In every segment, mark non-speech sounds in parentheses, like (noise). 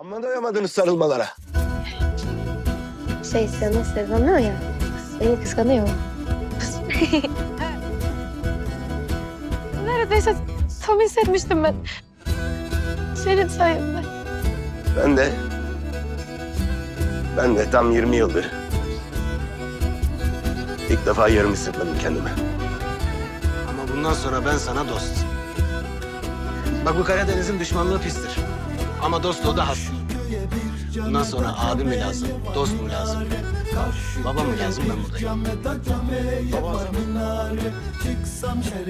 Amma doyamadınız sarılmalara. Şey seni seviyor ya. Seni kıskanıyor. (laughs) Neredeyse tam hissetmiştim ben. Senin sayende. Ben de... Ben de tam 20 yıldır... ilk defa yarım hissetmedim kendimi. Ama bundan sonra ben sana dost. Bak bu Karadeniz'in düşmanlığı pistir. Ama dostluğu da has. Bundan sonra abim mi lazım, dost mu lazım? Baba mı lazım ben buradayım.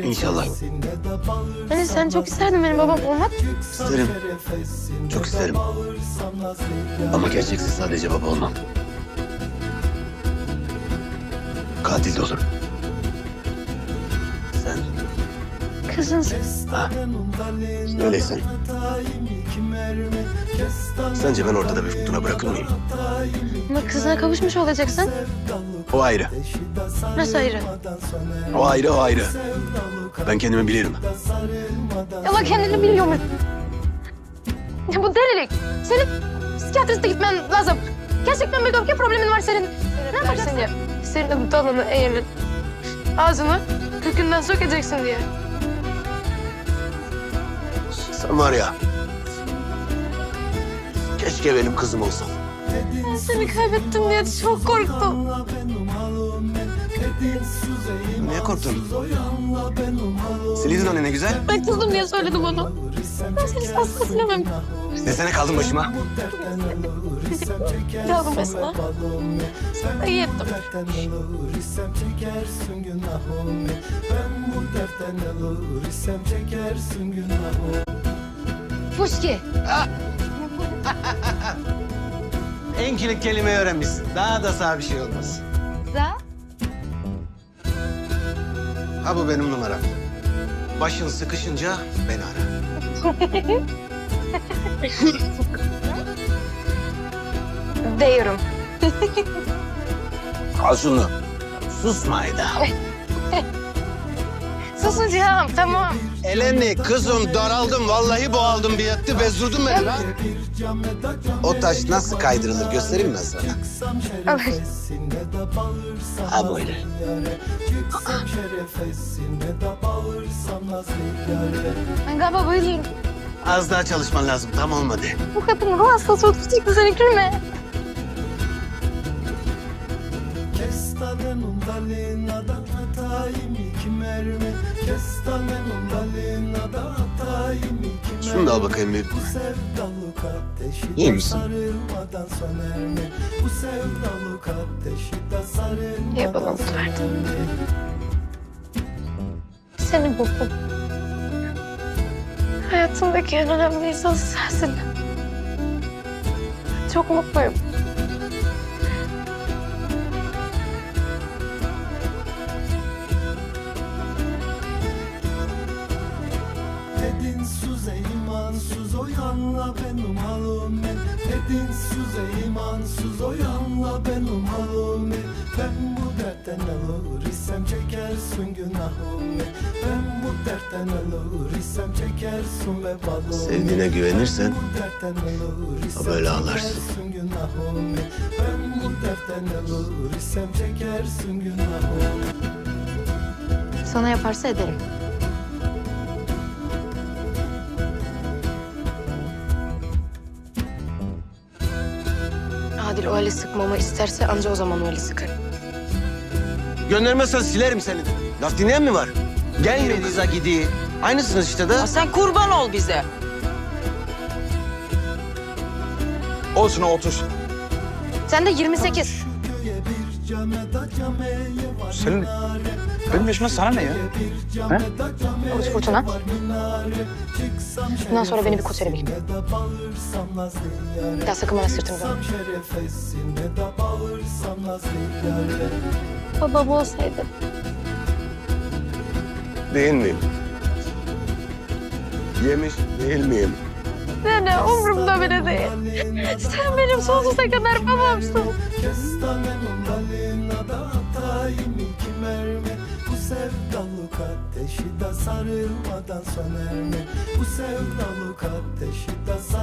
İnşallah. Hani sen çok isterdin benim babam olmak. İsterim. Çok isterim. Ama gerçeksiz sadece baba olmam. Katil de olurum. Kızınsın. Ha. Öyleysen. Sence ben ortada bir fırtına bırakır mıyım? Ama kızına kavuşmuş olacaksın. O ayrı. Nasıl ayrı? O ayrı, o ayrı. Ben kendimi bilirim. Ama kendini biliyor mu? Ya bu delilik. Senin psikiyatriste gitmen lazım. Gerçekten bir öfke problemin var senin. Ne yapacaksın diye? Senin dalını eğerin. Ağzını kökünden sökeceksin diye. Sen var ya. Keşke benim kızım olsan. Ben seni kaybettim diye çok korktum. Niye korktun? Silidin onu ne güzel. Ben kızdım diye söyledim onu. Ben seni asla silemem. Desene kaldım başıma. Kaldım mesela. İyi ettim. Fuşki. (laughs) En kilit kelimeyi öğrenmişsin. Daha da sağ bir şey olmaz. Za. Ha bu benim numaram. Başın sıkışınca beni ara. (laughs) Değiyorum. Al şunu. Susma Ayda. (laughs) Susacağım tamam. Eleni kızım daraldım vallahi boğaldım bir yattı bezdurdun beni lan. O taş nasıl kaydırılır göstereyim ben sana. Alır. Ha böyle. Ben galiba bayılıyorum. Az daha çalışman lazım tam olmadı. Bu kadın ruh hastası olup çıktı seni gülme. Kestanen undalina da atayım iki mermi Kestanen undalina da atayım iki mermi Şunu da al bakayım bir. Bu sevdalık ateşi İyi misin? sarılmadan söner mi? Bu sevdalık ateşi de sarılmadan söner mi? Seni buldum. Hayatımdaki en önemli insan sensin. Çok mutluyum. Dedin suze imansız o yanla benim halim Dedin suze imansız o yanla benim halim Ben bu dertten olur isem çekersin günahımı Ben bu dertten olur isem çekersin ve balımı Sevdiğine güvenirsen Bu dertten olur isem böyle ağlarsın. Ben bu dertten olur isem çekersin günahımı Sana yaparsa ederim. Adil o eli sıkmamı isterse anca o zaman o eli sıkar. Göndermezsen silerim seni. Laf dinleyen mi var? Gelme Liza gidi. Aynısınız işte de. Ya sen kurban ol bize. Olsun otur. Sen de 28. Senin benim yaşımda sana ne ya? Uç fırtına. Bundan sonra beni bir kotele bil. Bir daha sakın bana sırtını dönme. Babam olsaydı. Değil miyim? Yemiş değil miyim? Ne umurumda bile değil. Sen benim sonsuza kadar babamsın. Sevdalık ateşi de sarılmadan söner mi? Bu sevdalık ateşi de sar-